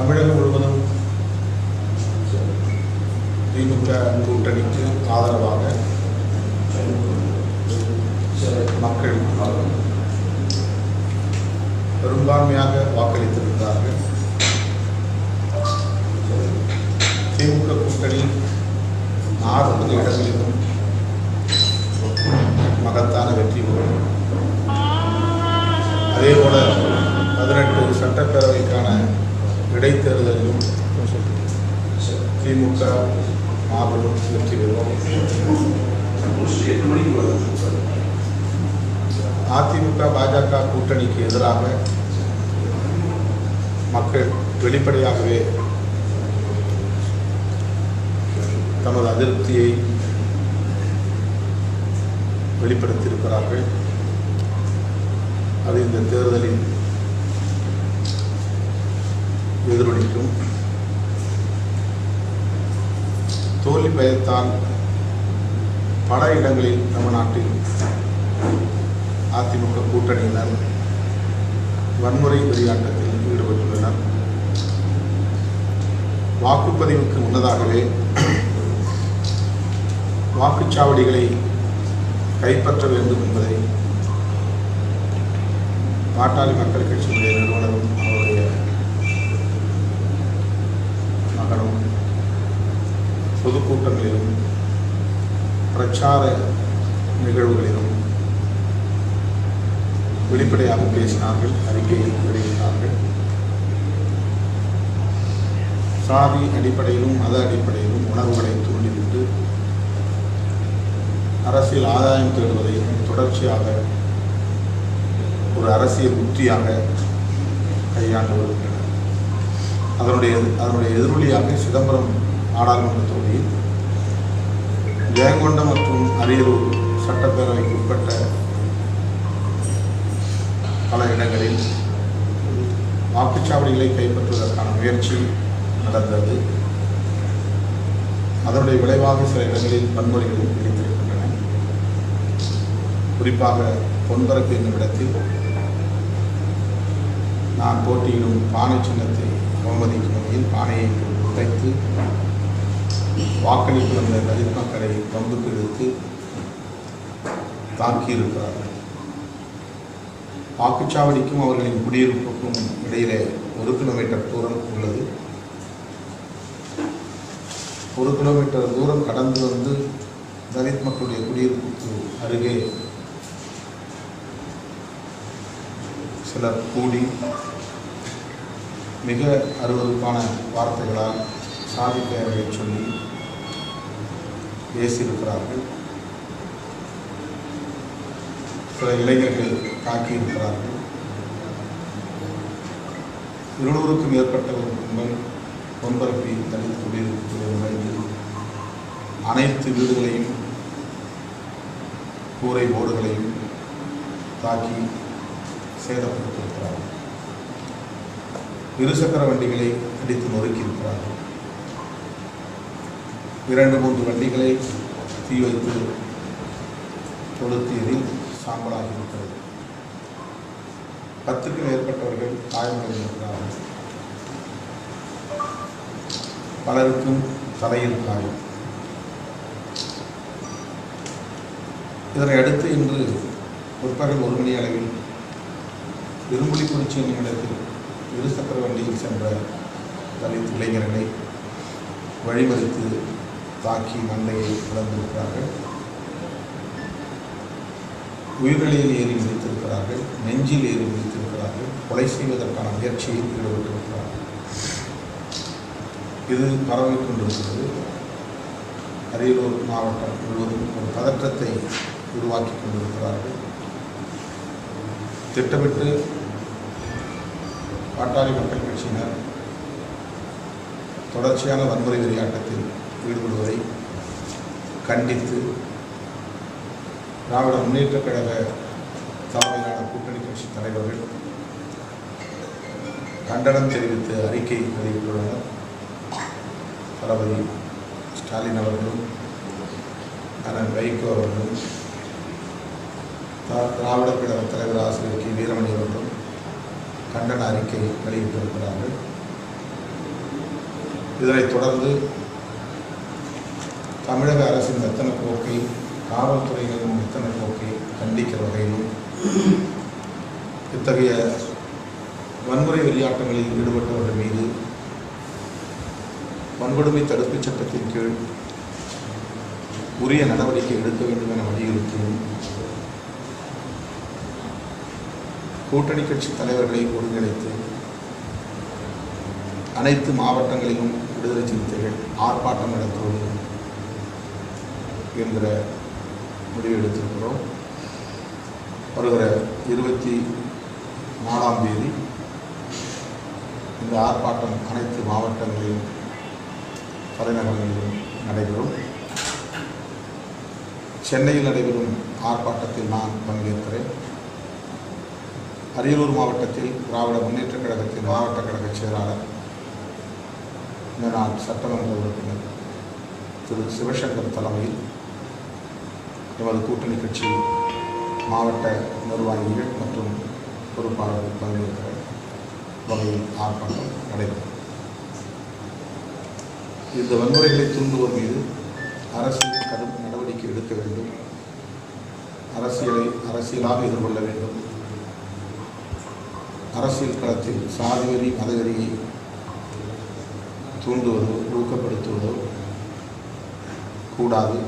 தமிழகம் முழுவதும் திமுக கூட்டணிக்கு ஆதரவாக மக்கள் பெரும்பான்மையாக வாக்களித்திருந்தார்கள் திமுக கூட்டணி நாற்பது இடங்களிலும் மகத்தான வெற்றி பெறும். அதே போல பதினெட்டு சட்டப்பேரவைக்கான இடைத்தேர்தலிலும் திமுக மாபெரும் வெற்றி பெறும் அதிமுக பாஜக கூட்டணிக்கு எதிராக மக்கள் வெளிப்படையாகவே தமது அதிருப்தியை வெளிப்படுத்தியிருக்கிறார்கள். அது இந்த தேர்தலின் எதிரொலிக்கும். தோல்வி பயத்தால் பல இடங்களில் தமிழ்நாட்டில் அதிமுக கூட்டணியினர் வன்முறை வெளியாட்டத்தில் ஈடுபட்டுள்ளனர். வாக்குப்பதிவுக்கு முன்னதாகவே வாக்குச்சாவடிகளை கைப்பற்ற வேண்டும் என்பதை பாட்டாளி மக்கள் கட்சியினுடைய நிறுவனரும் அவர்கள் மக்களும் பொதுக்கூட்டங்களிலும் பிரச்சார நிகழ்வுகளிலும் வெளிப்படையாக பேசினார்கள் அறிக்கையை வெளியிட்டார்கள். சாதி அடிப்படையிலும் மத அடிப்படையிலும் உணர்வுகளை தூண்டிவிட்டு அரசியல் ஆதாயம் தேடுவதையும் தொடர்ச்சியாக ஒரு அரசியல் உத்தியாக கையாண்டு வருகின்றனர். அதனுடைய அதனுடைய எதிரொலியாக சிதம்பரம் நாடாளுமன்ற தொகுதியில் ஜெயங்கொண்டம் மற்றும் அரியலூர் சட்டப்பேரவைக்கு உட்பட்ட பல இடங்களில் வாக்குச்சாவடிகளை கைப்பற்றுவதற்கான முயற்சி நடந்தது. அதனுடைய விளைவாக சில இடங்களில் வன்முறைகளும் பிடித்திருக்கின்றன குறிப்பாக பொன்பரப்பு என்னும் இடத்தில் நான் போட்டியிடும் பானை சின்னத்தை அவமதிக்கும் வகையில் ஆணையை உடைத்து வாக்களிப்பு வந்த தலித் மக்களை பம்புக்கு எடுத்து தாக்கியிருக்கிறார்கள் வாக்குச்சாவடிக்கும் அவர்களின் குடியிருப்புக்கும் இடையிலே ஒரு கிலோமீட்டர் தூரம் உள்ளது. ஒரு கிலோமீட்டர் தூரம் கடந்து வந்து தலித் மக்களுடைய குடியிருப்புக்கு அருகே சிலர் கூடி மிக அருவறுப்பான வார்த்தைகளால் சாதி பெயர்களை சொல்லி பேசியிருக்கிறார்கள். சில இளைஞர்கள் தாக்கியிருக்கிறார்கள் இருநூறுக்கும் மேற்பட்ட ஒரு கும்பல் பொன்பரப்பி தலித் குடியிருப்பு அனைத்து வீடுகளையும் கூரை ஓடுகளையும் தாக்கி சேதப்படுத்தியிருக்கிறார்கள். இருசக்கர வண்டிகளை அடித்து நொறுக்கியிருக்கிறார்கள். இரண்டு மூன்று வண்டிகளை தீ வைத்து கொளுத்தியதில் சாம்பலாகி இருக்கிறது பத்துக்கும் மேற்பட்டவர்கள் காயமடைந்திருக்கிறார்கள். பலருக்கும் தலையில் காயம். இதனை அடுத்து இன்று பிற்பகல் ஒரு மணி அளவில் இரும்புலிக்குறிச்சி என்னும் இடத்தில் இருசக்கர வண்டியில் சென்ற தலித் இளைஞர்களை வழிமறித்து தாக்கி மண்டையை இழந்திருக்கிறார்கள் உயிர்களில் ஏறி முடித்திருக்கிறார்கள் நெஞ்சில் ஏறி முடித்திருக்கிறார்கள் கொலை செய்வதற்கான முயற்சியில் ஈடுபட்டிருக்கிறார்கள் இது பரவிக் கொண்டிருக்கிறது. அரியலூர் மாவட்டம் முழுவதும் ஒரு பதற்றத்தை உருவாக்கி கொண்டிருக்கிறார்கள். திட்டமிட்டு பாட்டாளி மக்கள் கட்சியினர் தொடர்ச்சியான வன்முறை விளையாட்டத்தில் ஈடுபடுவதை கண்டித்து திராவிட முன்னேற்றக் கழக தலைமையிலான கூட்டணி கட்சி தலைவர்கள் கண்டனம் தெரிவித்து அறிக்கை வெளியிட்டுள்ளனர். தளபதி ஸ்டாலின் அவர்களும் அண்ணன் வைகோ அவர்களும் தா- திராவிட கழக தலைவர் ஆசிரியர் கி வீரமணி அவர்களும் கண்டன அறிக்கை வெளியிட்டிருக்கிறார்கள். இதனைத் தொடர்ந்து தமிழக அரசின் மெத்தன போக்கை காவல்துறையினரின் மெத்தன போக்கை கண்டிக்கிற வகையிலும் இத்தகைய வன்முறை வெளியாட்டங்களில் ஈடுபட்டவர்கள் மீது வன்கொடுமை தடுப்புச் சட்டத்தின் கீழ் உரிய நடவடிக்கை எடுக்க வேண்டும் என வலியுறுத்தியும் கூட்டணி கட்சி தலைவர்களை ஒருங்கிணைத்து அனைத்து மாவட்டங்களிலும் விடுதலை சிறுத்தைகள் ஆர்ப்பாட்டம் நடத்துவது என்கிற முடிவு எடுத்திருக்கிறோம். வருகிற இருபத்தி நாலாம் தேதி இந்த ஆர்ப்பாட்டம் அனைத்து மாவட்டங்களிலும் தலைநகரங்களிலும் நடைபெறும். சென்னையில் நடைபெறும் ஆர்ப்பாட்டத்தில் நான் பங்கேற்கிறேன். அரியலூர் மாவட்டத்தில் திராவிட முன்னேற்றக் கழகத்தின் மாவட்ட கழக செயலாளர் மேனாள் சட்டமன்ற உறுப்பினர் திரு. சிவசங்கர் தலைமையில் எமது கூட்டணி கட்சி மாவட்ட நிர்வாகிகள் மற்றும் பொறுப்பாளர்கள் பங்கேற்கிற வகையில் ஆர்ப்பாட்டம் நடைபெறும் இந்த வன்முறைகளை தூண்டுவோர் மீது அரசு கடும் நடவடிக்கை எடுக்க வேண்டும். அரசியலை அரசியலாக எதிர்கொள்ள வேண்டும். அரசியல் களத்தில் சாதிவெறி மதவெறியை தூண்டுவதோ ஊக்கப்படுத்துவதோ கூடாது.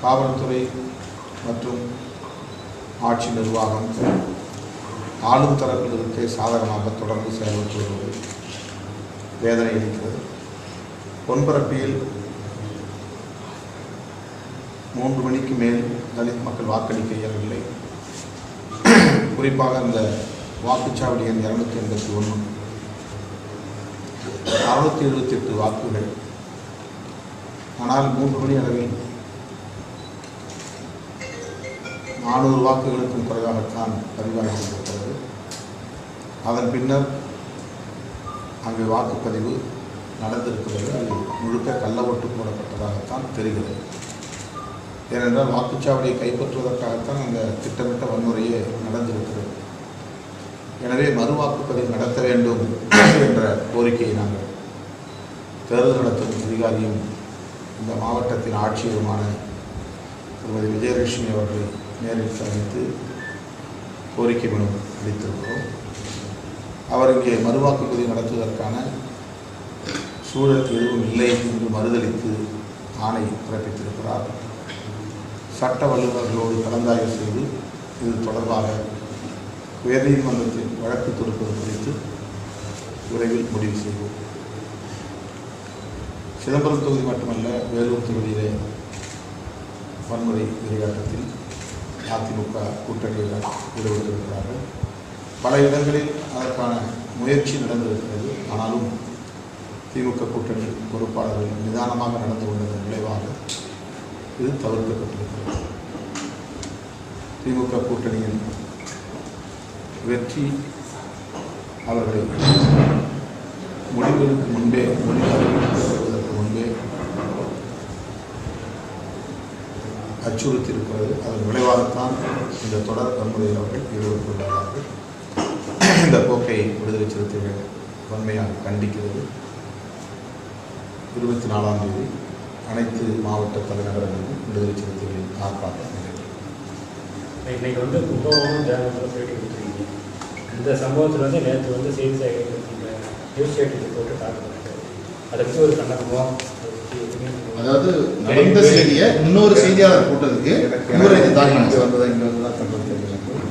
காவல்துறை மற்றும் ஆட்சி நிர்வாகம் ஆளும் தரப்பினருக்கே சாதகமாக தொடர்ந்து செயல்பட்டு வருவது வேதனை இருக்கிறது பொன்பரப்பியில் மூன்று மணிக்கு மேல் தலித் மக்கள் வாக்களிக்க இயலவில்லை. குறிப்பாக அந்த வாக்குச்சாவடி எண் இரநூத்தி எண்பத்தி ஒன்று. அறுநூத்தி எழுபத்தி எட்டு வாக்குகள். ஆனால் மூன்று மணி அளவில் நானூறு வாக்குகளுக்கும் குறைவாகத்தான் பதிவாகியிருக்கிறது அதன் பின்னர் அங்கு வாக்குப்பதிவு நடந்திருக்கிறது. அது முழுக்க கள்ள ஓட்டு போடப்பட்டதாகத்தான் தெரிகிறது. ஏனென்றால் வாக்குச்சாவடியை கைப்பற்றுவதற்காகத்தான் அந்த திட்டமிட்ட வன்முறையே நடந்திருக்கிறது எனவே மறு வாக்குப்பதிவு நடத்த வேண்டும் என்ற கோரிக்கையை நாங்கள் தேர்தல் நடத்தும் அதிகாரியும் இந்த மாவட்டத்தின் ஆட்சியருமான திருமதி விஜயலட்சுமி அவர்களை நேரில் சந்தித்து கோரிக்கை மனு அளித்திருக்கிறோம். அவர் இங்கே மறுவாக்குப்பதிவு நடத்துவதற்கான சூழல் எதுவும் இல்லை என்று மறுதளித்து ஆணை பிறப்பித்திருக்கிறார். சட்ட வல்லுநர்களோடு கலந்தாய்வு செய்து இது தொடர்பாக உயர்நீதிமன்றத்தில் வழக்கு தொடுப்பது குறித்து விரைவில் முடிவு செய்வோம். சிதம்பரம் தொகுதி மட்டுமல்ல வேலூர் தொகுதியிலே வன்முறை விளையாட்டத்தில் அதிமுக கூட்டணியில் ஈடுபட்டிருக்கிறார்கள் பல இடங்களில் அதற்கான முயற்சி நடந்திருக்கிறது. ஆனாலும் திமுக கூட்டணி பொறுப்பாளர்கள் நிதானமாக நடந்து கொண்டதன் விளைவாக இது தவிர்க்கப்பட்டிருக்கிறது திமுக கூட்டணியின் வெற்றி அவர்களை முடிவுகளுக்கு முன்பே முடிவு அறிவிக்கப்படுவதற்கு முன்பே அச்சுறுத்தியிருக்கிறது. அதன் விளைவாகத்தான் இந்த தொடர் வன்முறையில் அவர்கள் ஈடுபட்டுள்ளார்கள் இந்த போக்கை விடுதலை சிறுத்தைகள் வன்மையாக கண்டிக்கிறது. இருபத்தி நாலாம் தேதி அனைத்து மாவட்ட தலைநகரங்களிலும் விடுதலை சிறுத்தைகளின் ஆர்ப்பாட்டம் இன்னைக்கு வந்து கும்பகோணம் ஜெயலலிதா பேட்டி கொடுத்துருக்கீங்க. இந்த சம்பவத்தில் வந்து நேற்று வந்து செய்தி சேகரிப்பு நியூஸ் எயிட்டில் போட்டு தாக்கல் அதை பற்றி ஒரு கண்டனமோ? அதாவது நடந்த செய்தியை இன்னொரு செய்தியாளர் போட்டதுக்கு இவரை இது தாக்கினாங்க வந்ததை இங்கே வந்து தான் தெரிவிக்கும்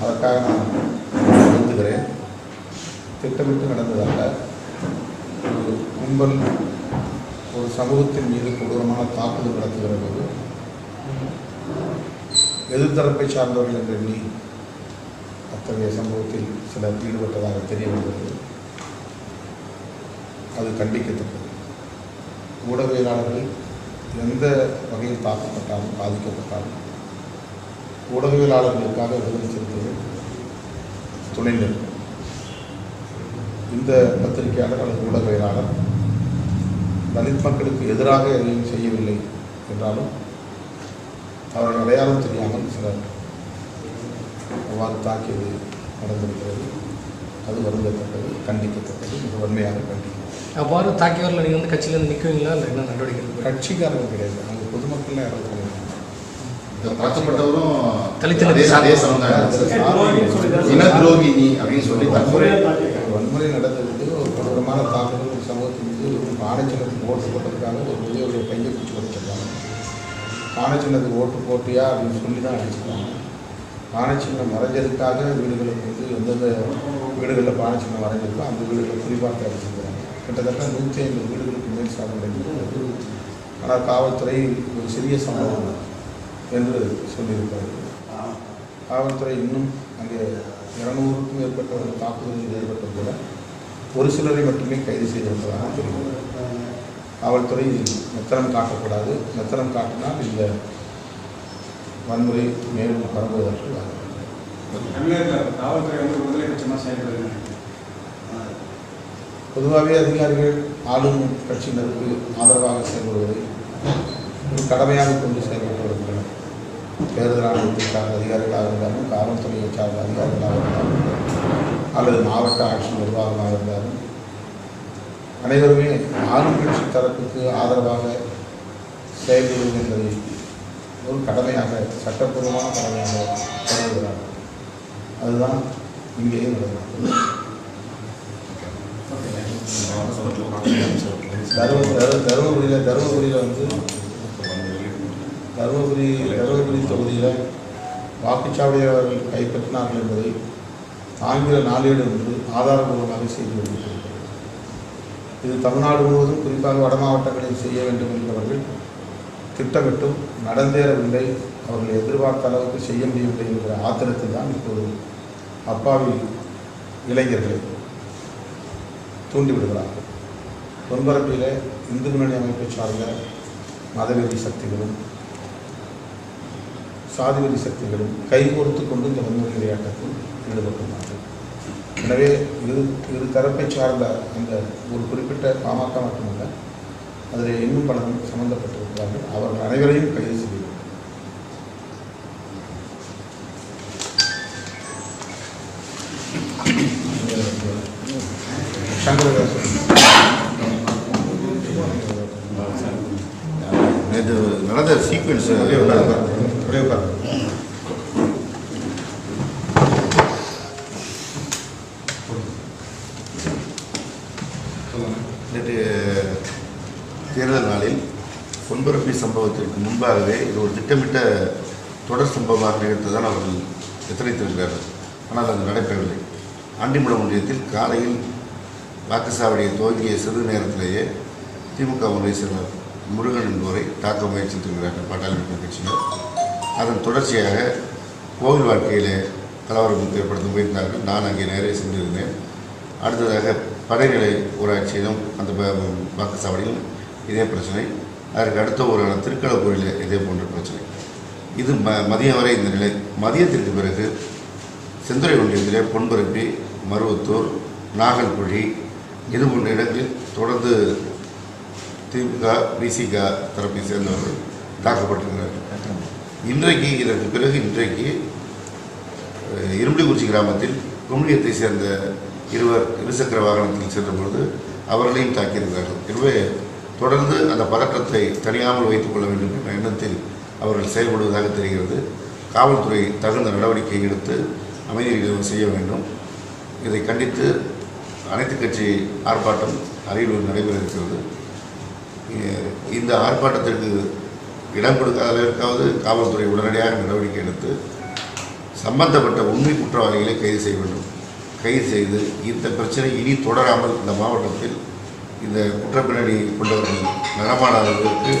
அதற்காக நான் வருந்துகிறேன் திட்டமிட்டு நடந்ததல்ல ஒரு கும்பல் ஒரு சமூகத்தின் மீது கொடூரமான தாக்குதல் நடத்துகிற போது எதிர்த்தரப்பை சார்ந்தவர்கள் என்று எண்ணி அத்தகைய சம்பவத்தில் சிலர் ஈடுபட்டதாக தெரிய வருகிறது அது கண்டிக்கத்தக்கது. ஊடகவியலாளர்கள் எந்த வகையில் தாக்கப்பட்டாலும் பாதிக்கப்பட்டாலும் ஊடகவியலாளர்களுக்காக விடுதலை சிறுத்தைகள் துணை நிற்கும். இந்த பத்திரிகையாளர் அல்லது ஊடகவியலாளர் தலித் மக்களுக்கு எதிராக எதையும் செய்யவில்லை என்றாலும் அவர்கள் அடையாளம் தெரியாமல் சிலர் அவ்வாறு தாக்கியது நடந்திருக்கிறது அது வருந்தத்தக்கது கண்டிக்கத்தக்கது மிக வன்மையாக கண்டிக்கிறது. அவ்வாறு தாக்கியவரில் நீங்கள் வந்து கட்சியிலேருந்து நிற்குவீங்களா இல்லை என்ன நடவடிக்கை? கட்சிக்காரங்க கிடையாது. அவங்க பொதுமக்கள்லாம் இறந்து இந்த தாக்கப்பட்டவரும் அதே சமுதாயம். இன துரோகி அப்படின்னு சொல்லி வன்முறை நடந்ததுக்கு ஒரு கொடூரமான சமூகத்தின் மீது பானைச்சின்னத்துக்கு ஓட்டு போட்டதுக்காக ஒரு முதியவருடைய கையை பிடிச்சி உடைச்சிருக்காங்க பானைச்சின்னத்துக்கு ஓட்டு போட்டியா அப்படின்னு சொல்லி தான் அடிச்சிருக்காங்க பானைச்சின்னம் வரைஞ்சதுக்காக வீடுகளுக்கு வந்து எந்தெந்த வீடுகளில் பானைச்சின்னம் வரைஞ்சிருக்கோ அந்த வீடுகளை குறிப்பாக அடிச்சிருக்காங்க கிட்டத்தட்ட நூற்றி ஐம்பது வீடுகளுக்கு மேல் சாதனை நடந்திருக்கு. ஆனால் காவல்துறை ஒரு சிறிய சம்பவம் என்று சொல்லியிருப்பார். காவல்துறை இன்னும் அங்கே இரநூறுக்கும் மேற்பட்ட ஒரு தாக்குதல்கள் ஏற்பட்டது கூட ஒரு சிலரை மட்டுமே கைது செய்திருப்பதாக தெரிகிறது காவல்துறை மெத்தனம் காட்டக்கூடாது. மெத்தனம் காட்டினால் இந்த வன்முறை மேலும் பரம்புவதற்கு தமிழகத்தில் காவல்துறை வந்து விடுதலை பட்சமாக செயல்படுது பொதுவாகவே அதிகாரிகள் ஆளும் கட்சியினருக்கு ஆதரவாக செயல்படுவதை கடமையாக கொண்டு செயல்பட்டு வருகின்றனர் தேர்தல் ஆணையத்தை சார்ந்த அதிகாரிகளாக இருந்தாலும் காவல்துறையை சார்ந்த அதிகாரிகளாக இருந்தாலும் அல்லது மாவட்ட ஆட்சி நிர்வாகமாக இருந்தாலும் அனைவருமே ஆளும் கட்சி தரப்புக்கு ஆதரவாக செயல்படுவது என்பதை ஒரு கடமையாக சட்டப்பூர்வமான கடமையாக கருதுகிறார்கள் அதுதான் இங்கேயே நடக்கிறது. தருமபுரியில் தருமபுரியில் வந்து தருமபுரி தருமபுரி தொகுதியில் வாக்குச்சாவடியாளர்கள் கைப்பற்றினார்கள் என்பதை ஆங்கில நாளேடு ஒன்று ஆதாரபூர்வமாக செய்து வருகிறது இது தமிழ்நாடு முழுவதும் குறிப்பாக வட மாவட்டங்களில் செய்ய வேண்டும் என்பவர்கள் திட்டமிட்டும் நடந்தேறவில்லை. அவர்கள் எதிர்பார்த்த அளவுக்கு செய்ய முடியவில்லை என்கிற ஆத்திரத்தில் தான் இப்போது அப்பாவி இளைஞர்களை தூண்டிவிடுகிறார்கள். தொன்பரப்பில் இந்து முன்னணி அமைப்பை சார்ந்த மதவெறி சக்திகளும் சாதிவெறி சக்திகளும் கைகோர்த்து கொண்டு இந்த வன்முறை விளையாட்டத்தில் ஈடுபட்டுள்ளார்கள். எனவே இரு இரு தரப்பை சார்ந்த அந்த ஒரு குறிப்பிட்ட பாமக மட்டுமல்ல அதில் இன்னும் பலரும் சம்பந்தப்பட்டிருக்கிறார்கள். அவர்கள் அனைவரையும் கைது செய்ய நேற்று நடந்த சீக்வன்ஸ் பொன்பரப்பி சம்பவத்திற்கு முன்பாகவே இது ஒரு திட்டமிட்ட தொடர் சம்பவமாக நிகழ்த்ததான் அவர்கள் எத்தனைத்திருக்கிறார்கள்? ஆனால் அது நடைபெறவில்லை. ஆண்டிமுடம் ஒன்றியத்தில் காலையில் வாக்குச்சாவடியை துவங்கிய சிறு நேரத்திலேயே திமுக ஒன்றை சேர்ந்த முருகன் என்பவரை தாக்க முயற்சித்திருக்கிறார்கள் பாட்டாளி மக்கள் கட்சியினர். அதன் தொடர்ச்சியாக கோவில் வாழ்க்கையிலே கலவரம் ஏற்படுத்த முயன்றார்கள். நான் அங்கே நேரே சென்றிருந்தேன். அடுத்ததாக படைநிலை ஊராட்சியிலும் அந்த வாக்குச்சாவடியிலும் இதே பிரச்சனை. அதற்கு அடுத்த ஒரு இடம் இதே போன்ற பிரச்சனை. இது ம மதியம் வரை இந்த நிலை. மதியத்திற்கு பிறகு செந்துறை ஒன்றியத்திலே பொன்பரப்பி மருவத்தூர் நாகல்குழி இது போன்ற இடங்களில் தொடர்ந்து திமுக விசிக தரப்பை சேர்ந்தவர்கள் தாக்கப்பட்டிருக்கிறார்கள். இன்றைக்கு இதற்கு பிறகு இன்றைக்கு அஹ், கிராமத்தில் குமிழியத்தை சேர்ந்த இருவர் இருசக்கர வாகனத்தில் சென்ற பொழுது அவர்களையும் தாக்கியிருக்கிறார்கள். எனவே தொடர்ந்து அந்த பதற்றத்தை தனியாமல் வைத்துக் கொள்ள வேண்டும் என்ற எண்ணத்தில் அவர்கள் செயல்படுவதாக தெரிகிறது. காவல்துறை தகுந்த நடவடிக்கை எடுத்து அமைதி செய்ய வேண்டும். இதை கண்டித்து அனைத்து கட்சி ஆர்ப்பாட்டம் அரியலூர் நடைபெற இருக்கிறது இந்த ஆர்ப்பாட்டத்திற்கு இடம் கொடுக்காத அளவிற்காவது காவல்துறை உடனடியாக நடவடிக்கை எடுத்து சம்பந்தப்பட்ட உண்மை குற்றவாளிகளை கைது செய்ய வேண்டும். கைது செய்து இந்த பிரச்சனை இனி தொடராமல் இந்த மாவட்டத்தில் இந்த குற்றப்பின்னணி கொண்டவர்கள் நடமாடாதவர்களுக்கு